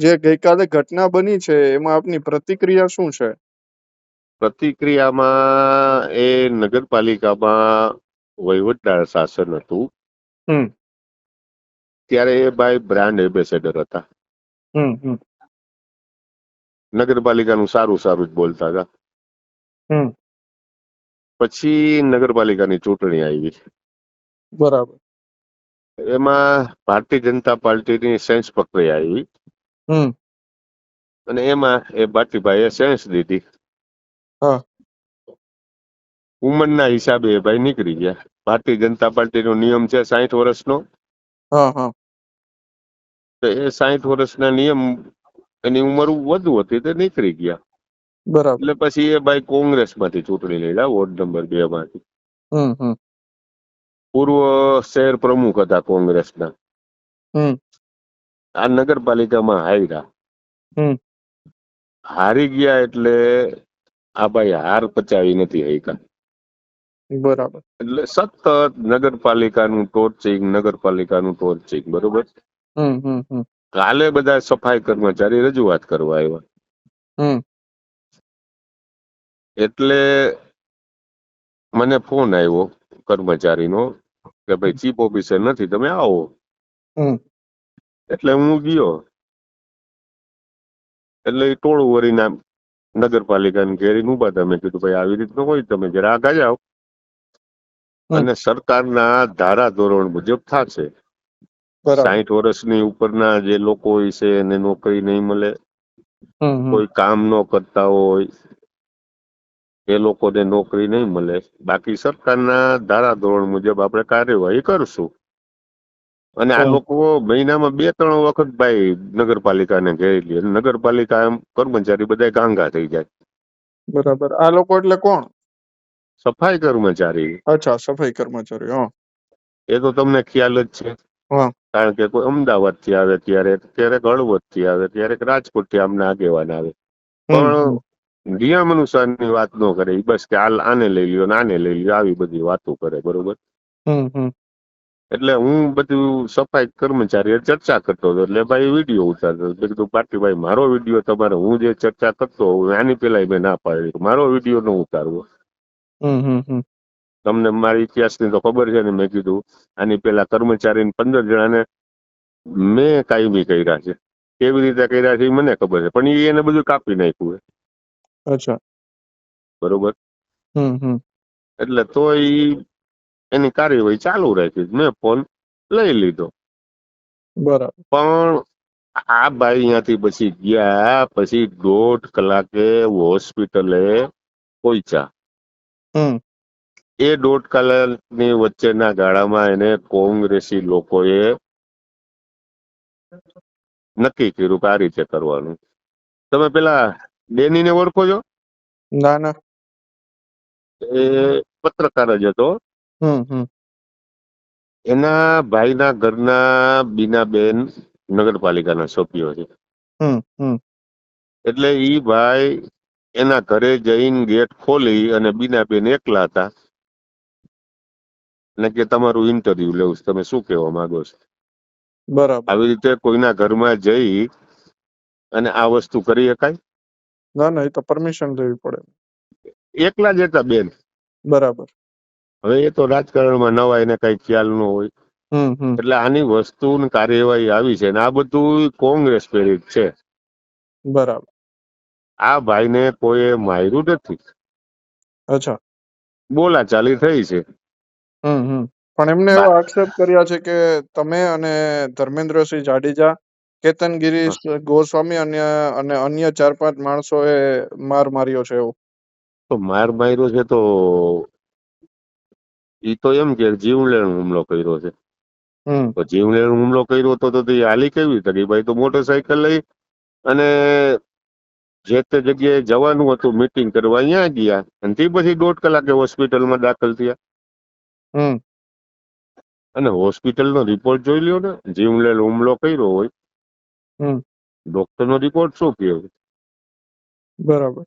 જે ગઈકાલે ઘટના બની છે એમાં આપની પ્રતિક્રિયા શું છે? પ્રતિક્રિયામાં એ નગરપાલિકામાં વહીવટદાર શાસન હતું. ત્યારે એ ભાઈ બ્રાન્ડ એમ્બેસેડર હતા. નગરપાલિકાનું સારું સારું જ બોલતા હતા. પછી નગરપાલિકાની ચૂંટણી આવી. બરાબર. એમાં ભારતીય જનતા પાર્ટીની સેન્સ પ્રક્રિયા આવી. હમ. અને એમાં એ બાટીભાઈએ સેન્સ દીધી. હા. ઉંમરના હિસાબે એ ભાઈ નીકળી ગયા. ભારતીય જનતા પાર્ટીનો નિયમ છે સાઈઠ વર્ષનો. હા હા. તો એ સાઠ વર્ષના નિયમ એની ઉંમર વધુ હતી તે નીકળી ગયા. બરાબર. એટલે પછી એ ભાઈ કોંગ્રેસમાંથી ચૂંટણી લડ્યા વોર્ડ નંબર બે માંથી. પૂર્વ શહેર પ્રમુખ હતા કોંગ્રેસના. આ નગરપાલિકામાં હાર્યા. હારી ગયા એટલે આ ભાઈ હાર પચાવી નથી હૈકા બરાબર. એટલે સતત નગરપાલિકાનું ટોર્ચિંગ નગરપાલિકાનું ટોર્ચિંગ બરોબર? કાલે બધા સફાઈ કર્મચારી રજૂઆત કરવા આવ્યા. હમ. એટલે મને ફોન આવ્યો કર્મચારીનો કે ભાઈ ચીફ ઓફિસર નથી તમે આવો. હમ. એટલે હું ગયો. એટલે એ ટોળું વરીને આમ નગરપાલિકાને ઘેરીને ઊભા તમે કીધું ભાઈ આવી રીતનું હોય તમે જરા આગા જાઓ. અને સરકારના ધારા ધોરણ મુજબ થશે. સાહીઠ વર્ષની ઉપરના જે લોકો હોય છે એને નોકરી નહીં મળે. કોઈ કામ ન કરતા હોય એ લોકોને નોકરી નહીં મળે. બાકી સરકારના ધારા ધોરણ મુજબ આપણે કાર્યવાહી કરશું. અને આ લોકો મહિનામાં બે ત્રણ વખત ભાઈ નગરપાલિકાને ઘેરી લે. નગરપાલિકા એમ કર્મચારી બધા ગાંગા થઈ જાય. બરાબર. આ લોકો એટલે કોણ? સફાઈ કર્મચારી. અચ્છા સફાઈ કર્મચારી હા. એ તો તમને ખ્યાલ જ છે. કારણ કે કોઈ અમદાવાદથી આવે ત્યારે ક્યારેક હળવદથી આવે ક્યારેક રાજકોટથી આમના આગેવાન આવે. પણ નિયમ અનુસારની વાત ન કરે. બસ કે હાલ આને લઈ લ્યો ને આને લઈ લ્યો આવી બધી વાતો કરે બરોબર? એટલે હું બધું સફાઈ કર્મચારી ચર્ચા કરતો હતો. એટલે ભાઈ વીડિયો ઉતારતો. મેં કીધું પાર્ટીભાઈ મારો વીડિયો તમારે હું જે ચર્ચા કરતો હોઉં આની પેલા મેં ના પાડી. મારો વીડિયો ન ઉતારવો. તમને મારી ઇતિહાસની તો ખબર છે ને મેં કીધું આની પેલા કર્મચારી પંદર જણાને મેં કાયમી કર્યા છે. કેવી રીતે કર્યા છે એ મને ખબર છે. પણ એને બધું કાપી નાખ્યું અચ્છા. બરોબર? એટલે તો ઈ એની કાર્યવાહી ચાલુ રાખી. મેં ફોન લઈ લીધો. બરાબર. પણ આ ભાઈ અહીંયાથી પછી ગયા પછી દોઢ કલાકે હોસ્પિટલે પહોંચ્યા. એ દોઢ કલાકની વચ્ચેના ગાળામાં એને કોંગ્રેસી લોકોએ નક્કી કર્યું કે આ રીતે કરવાનું. તમે પેલા ડેનીને ઓળખો છો? ના ના. એ પત્રકાર જ હતો. હમ હમ. એના ભાઈના ઘરના બીનાબેન નગરપાલિકાના સભ્યો છે. હમ હમ. એટલે ઈ ભાઈ એના ઘરે જઈને ગેટ ખોલી અને બીનાબેન એકલા હતા. અને કે તમારું ઇન્ટરવ્યુ લેવું છે તમે શું કહેવા માંગો છો? બરાબર. આવી રીતે કોઈના ઘરમાં જઈ અને આ વસ્તુ કરી શકાય? ના ના એ તો પરમિશન લેવી પડે. એકલા જ હતા બેન. બરાબર. હવે એ તો રાજકારણમાં નવા એને કઈ ખ્યાલ ન હોય. એટલે આની વસ્તુ કાર્યવાહી આવી છે ને આ બધું કોંગ્રેસ પ્રેરિત છે. બરાબર. આ ભાઈને કોઈએ માર્યું નથી. અચ્છા. બોલાચાલી થઈ છે. પણ એમને એવો આક્ષેપ કર્યા છે કે તમે અને ધર્મેન્દ્રસિંહ જાડેજા કેતન ગિરી ગોસ્વામી અને અને અન્ય ચાર પાંચ માણસોએ માર માર્યો છે એવું. તો માર માર્યો છે તો ઈ તો એમ કે જીવલેણ હુમલો કર્યો છે. તો જીવલેણ હુમલો કર્યો તો તો હાલી કેવી? રીતે ભાઈ તો મોટરસાયકલ લઈ અને જે તે જગ્યાએ જવાનું હતું મીટિંગ કરવા અહીંયા ગયા અને તે પછી દોઢ કલાકે હોસ્પિટલમાં દાખલ થયા. હમ. અને હોસ્પિટલનો રિપોર્ટ જોઈ લ્યો ને જીવલેણ હુમલો કર્યો હોય. હમ. ડોક્ટરનો રિપોર્ટ શું કહે બરાબર.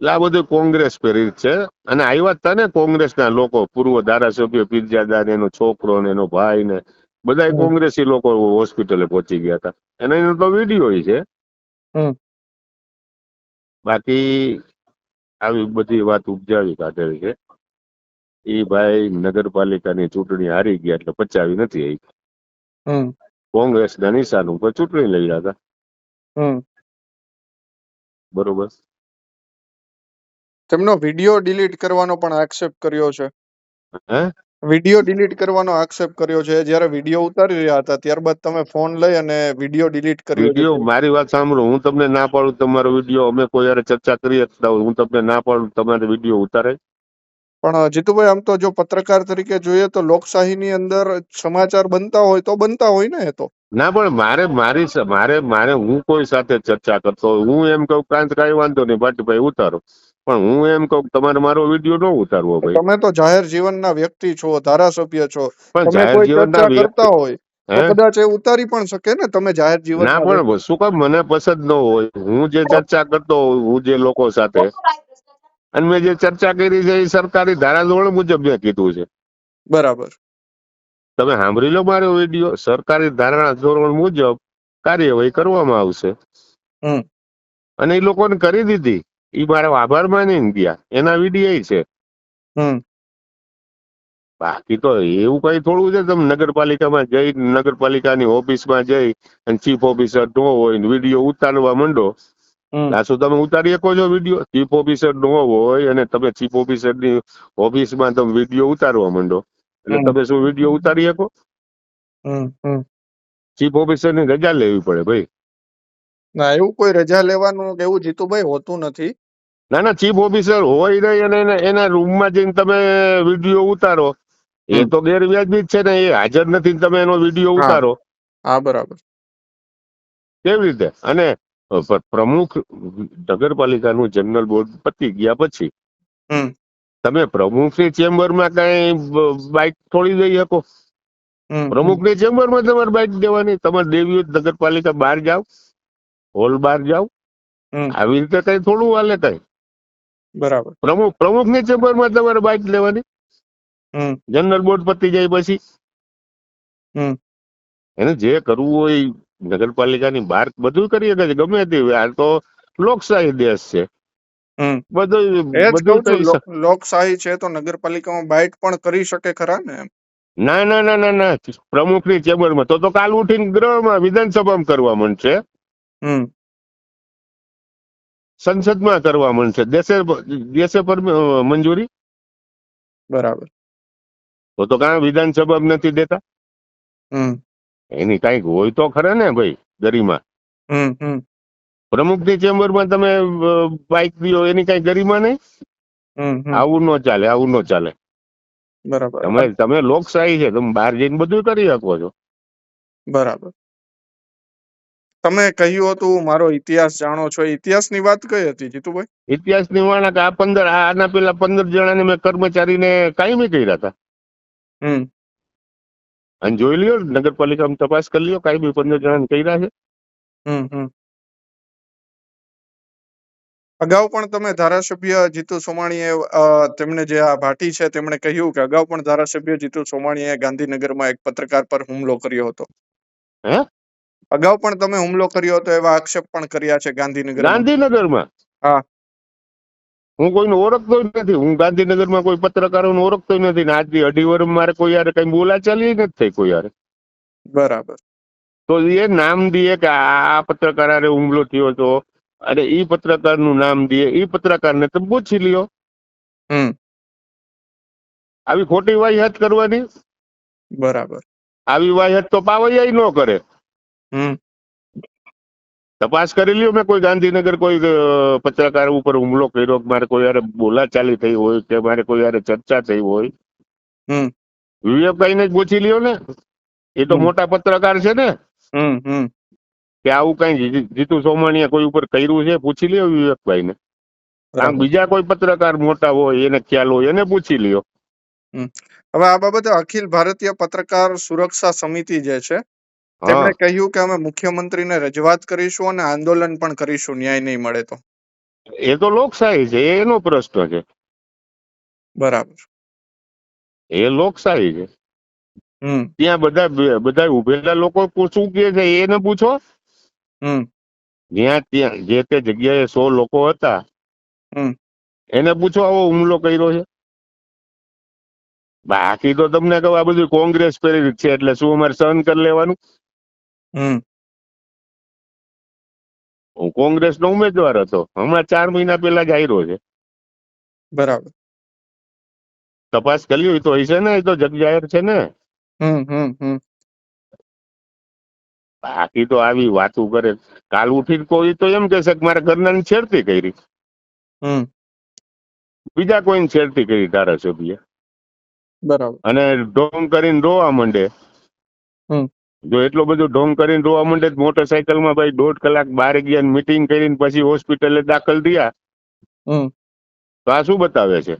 એટલે આ બધું કોંગ્રેસ પ્રેરિત છે. અને આવ્યા હતા ને કોંગ્રેસના લોકો પૂર્વ ધારાસભ્ય પીરજાદા ને એનો છોકરો ને એનો ભાઈ ને બધા. કોંગ્રેસી લોકો હોસ્પિટલે પહોંચી ગયા હતા. અને એનો તો વીડિયો છે. બાકી આવી બધી વાત ઉપજાવી કાઢેલી છે. એ ભાઈ નગરપાલિકાની ચૂંટણી હારી ગયા એટલે પચાવી નથી આવી કોંગ્રેસના નિશાન ઉપર ચૂંટણી લઈ રહ્યા હતા. બરોબર. તેમનો વીડિયો ડિલીટ કરવાનો પણ આક્ષેપ કર્યો છે. હે? વીડિયો ડિલીટ કરવાનો આક્ષેપ કર્યો છે. જ્યારે વીડિયો ઉતારી રહ્યા હતા ત્યારબાદ તમે ફોન લઈ અને વીડિયો ડિલીટ કર્યો વીડિયો મારી વાત સાંભળો હું તમને ના પાડું તમારો વીડિયો અમે કોઈ યારે ચર્ચા કરી શકતા હું તમને ના પાડું તમારે વીડિયો ઉતારે. પણ જીતુભાઈ આમ તો જો પત્રકાર તરીકે જોઈએ તો લોકશાહીની અંદર સમાચાર બનતા હોય તો બનતા હોય ને તો. ના પણ મારે મારી મારે મારે હું કોઈ સાથે ચર્ચા કરતો હું એમ કહું કાંત કઈ વાંધો નહીં ભાટીભાઈ ઉતારો. પણ હું એમ કહું તમારે મારો વીડિયો ન ઉતારવો ભાઈ. તમે તો જાહેર જીવનના વ્યક્તિ છો ધારાસભ્ય છો. પણ જાહેર જીવનના કરતા હોય કદાચ એ ઉતારી પણ શકે ને તમે જાહેર જીવન ના પણ શું કામ મને પસંદ ન હોય? હું જે ચર્ચા કરતો હોઉં હું જે લોકો સાથે અને મેં જે ચર્ચા કરી છે એ સરકારી ધારાધોરણ મુજબ મેં કીધું છે. બરાબર. તમે સાંભળી લો મારો વીડિયો. સરકારી ધારાધોરણ મુજબ કાર્યવાહી કરવામાં આવશે. અને એ લોકોને કરી દીધી. એ મારે આભાર માની ગયા. એના વીડિયો છે. બાકી તો એવું કઈ થોડું છે. તમે નગરપાલિકામાં જઈ નગરપાલિકાની ઓફિસમાં જઈ અને ચીફ ઓફિસર નો હોય વીડિયો ઉતારવા માંડો. આ શું તમે ઉતારી શકો છો વીડિયો. ચીફ ઓફિસર નો હોય અને તમે ચીફ ઓફિસરની ઓફિસમાં તમે વીડિયો ઉતારવા માંડો. એટલે તમે શું વીડિયો ઉતારી શકો? ચીફ ઓફિસરની રજા લેવી પડે ભાઈ. ના એવું કોઈ રજા લેવાનું કે એવું જીતુભાઈ હોતું નથી. ના ના ચીફ ઓફિસર હોય નહીં અને એના- એના રૂમમાં જઈને તમે વીડિયો ઉતારો. એ તો ગેરવ્યાજબી જ છે ને એ હાજર નથી તમે એનો વીડિયો ઉતારો. હા બરાબર. કેવી રીતે? અને પ્રમુખ નગરપાલિકાનું જનરલ બોર્ડ પતી ગયા પછી હમ. તમે પ્રમુખની ચેમ્બરમાં કઈ બાઇક છોડી દઈ શકો. પ્રમુખની ચેમ્બરમાં તમારે બાઇક દેવાની તમારે દેવી નગરપાલિકા બહાર જાઓ હોલ બહાર જાઓ. આવી રીતે કઈ થોડું હાલે કઈ. બરાબર. પ્રમુખ પ્રમુખની ચેમ્બરમાં તમારે બાઇક લેવાની. જનરલ બોર્ડ પતી જાય પછી. એને જે કરવું હોય નગરપાલિકાની બહાર બધું કરી શકે છે ગમે તે આ તો લોકશાહી દેશ છે. બધું બધું છું. લોકશાહી છે તો નગરપાલિકામાં બાઇટ પણ કરી શકે ખરા ને ના ના ના ના ના. પ્રમુખની ચેમ્બરમાં. તો તો કાલ ઉઠીને ગૃહમાં વિધાનસભામાં કરવા માંડશે હમ. સંસદમાં કરવા મન છે દેશે દેશે પર મંજૂરી? બરાબર. તો તો કાં વિધાનસભા નથી દેતા. હમ. એની કંઈક હોય તો ખરે ને ભાઈ ગરિમા. પ્રમુખની ચેમ્બરમાં તમે બાઇક દિયો એની કઈ ગરિમા નહીં? આવું ન ચાલે આવું ન ચાલે. બરાબર. તમે તમે લોકશાહી છે તમે બહાર જઈને બધું કરી શકો છો. બરાબર. તમે કહ્યું હતું મારો ઇતિહાસ જાણો છો. ઇતિહાસની વાત કઈ હતી જીતુભાઈ? ઇતિહાસની વાળા કે આ પંદર આના પેલા પંદર જણાને મેં કર્મચારીને કાયમી કર્યા હતા. હમ. અને જોઈ લ્યો નગરપાલિકામાં તપાસ કરી લ્યો કાયમી પંદર જણાને કર્યા છે. હમ હમ. અગાઉ પણ તમે ધારાસભ્ય જીતુ સોમાણીએ તેમણે જે આ ભાટી છે તેમણે કહ્યું કે અગાઉ પણ ધારાસભ્ય જીતુ સોમાણીએ ગાંધીનગરમાં એક પત્રકાર પર હુમલો કર્યો હતો. હે? અગાઉ પણ તમે હુમલો કર્યો હતો એવા આક્ષેપ પણ કર્યા છે ગાંધીનગર ગાંધીનગરમાં? હા. હું કોઈને ઓળખતો નથી. હું ગાંધીનગરમાં કોઈ પત્રકારોને ઓળખતો નથી ને આજથી અઢી વર્ષ મારે કોઈ યારે કઈ બોલાચાલી નથી થઈ કોઈ યારે. બરાબર. તો એ નામ દઈએ કે આ પત્રકાર હુમલો થયો હતો અને ઈ પત્રકારનું નામ દઈએ ઈ પત્રકારને તમે પૂછી લ્યો. હમ. આવી ખોટી વાહિયાત કરવાની? બરાબર. આવી વાહિયાત તો પાવૈયા ન કરે. હમ. તપાસ કરી લ્યો. મેં કોઈ ગાંધીનગર કોઈ પત્રકાર ઉપર હુમલો કર્યો મારે કોઈ યારે બોલાચાલી થઈ હોય કે મારે કોઈ યારે ચર્ચા થઈ હોય. વિવેકભાઈ ને જ પૂછી લ્યો ને. એ તો મોટા પત્રકાર છે ને. કે આવું કઈ જીતુ સોમાણીએ કોઈ ઉપર કર્યું છે? પૂછી લ્યો વિવેકભાઈ ને આમ બીજા કોઈ પત્રકાર મોટા હોય એને ખ્યાલ હોય એને પૂછી લ્યો. હવે આ બાબતે અખિલ ભારતીય પત્રકાર સુરક્ષા સમિતિ જે છે તેમણે કહ્યું કે અમે મુખ્યમંત્રીને રજૂઆત કરીશું અને આંદોલન પણ કરીશું ન્યાય નહીં મળે તો. એ તો લોકશાહી છે એનો પ્રશ્ન છે. બરાબર. એ લોકશાહી છે. ત્યાં બધા બધા ઉભેલા લોકો શું કે છે એને પૂછો? જ્યાં ત્યાં જે તે જગ્યાએ સો લોકો હતા. એને પૂછો આવો હુમલો કર્યો છે? બાકી તો તમને કહું આ બધું કોંગ્રેસ પ્રેરિત છે એટલે શું અમારે સહન કરી લેવાનું? હમ. હું કોંગ્રેસનો ઉમેદવાર હતો. હમણાં ચાર મહિના પહેલા જ છે. બરાબર. તપાસ કરી હોય તો હશે ને એ તો જગ જાહેર છે ને. હમ હમ હમ. બાકી તો આવી વાતું કરે કાલ ઉઠીને કોઈ તો એમ કહેશે કે મારા ઘરના છેડતી કરી. હમ. બીજા કોઈને છેડતી કરી ધારાસભ્ય. બરાબર. અને ઢોંગ કરીને રોવા માંડે. હમ. જો એટલો બધો ઢોંગ કરીને રોવા માંડે મોટરસાયકલમાં ભાઈ દોઢ કલાક બહાર ગયા મીટિંગ કરીને પછી હોસ્પિટલે દાખલ થયા. તો આ શું બતાવે છે?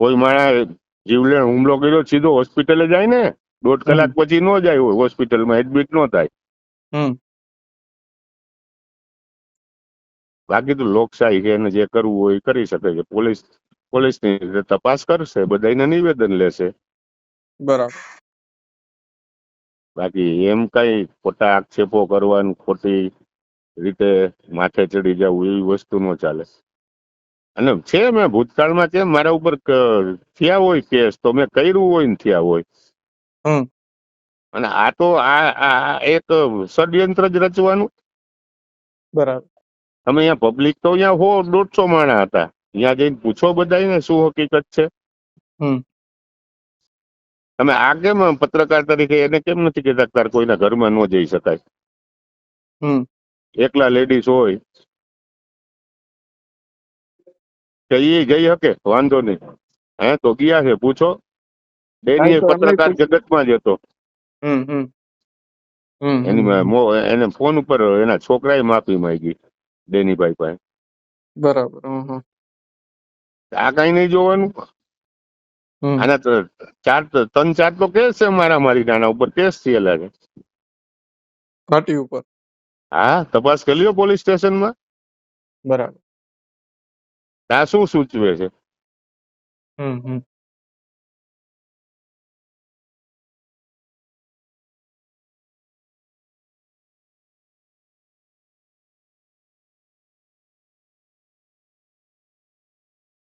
કોઈ માણસ જીવલેણ હુમલો કર્યો સીધો હોસ્પિટલે જાય ને? દોઢ કલાક પછી નો જાય હોસ્પિટલમાં એડમિટ નો થાય. બાકી તો લોકશાહી છે એને જે કરવું હોય એ કરી શકે છે. પોલીસ પોલીસની તપાસ કરશે બધાને નિવેદન લેશે. બરાબર. બાકી એમ કઈ ખોટા આક્ષેપો કરવાનું ખોટી રીતે માથે ચડી જવું એવી વસ્તુ ન ચાલે. અને છે મેં ભૂતકાળમાં છે મારા ઉપર થયા હોય કેસ તો મેં કર્યું હોય ને થયા હોય. અને આ તો આ એક ષડયંત્ર જ રચવાનું. બરાબર. તમે અહીંયા પબ્લિક તો અહીંયા હો દોઢસો માણા હતા. ત્યાં જઈને પૂછો બધાને શું હકીકત છે. તમે આ કેમ પત્રકાર તરીકે એને કેમ નથી કહેતા તાર કોઈના ઘરમાં ન જઈ શકાય? હમ. એકલા લેડીઝ હોય. કે એ જઈ શકે વાંધો નહીં. હે તો ગયા છે પૂછો. તો એમને પત્રકાર જગતમાં જ હતો. હમ હમ. હમ એની એને ફોન ઉપર એના છોકરાએ માફી માંગી ડેનીભાઈ પાસે. બરાબર આ કઈ નહીં જોવાનું. આના તો ચાર તો- ત્રણ ચાર તો કેસ છે મારા મારી નાના ઉપર કેસ થયેલા છે ઘાટી ઉપર? હા તપાસ કરી લ્યો પોલીસ સ્ટેશનમાં. બરાબર. આ શું સૂચવે છે? હમ હમ.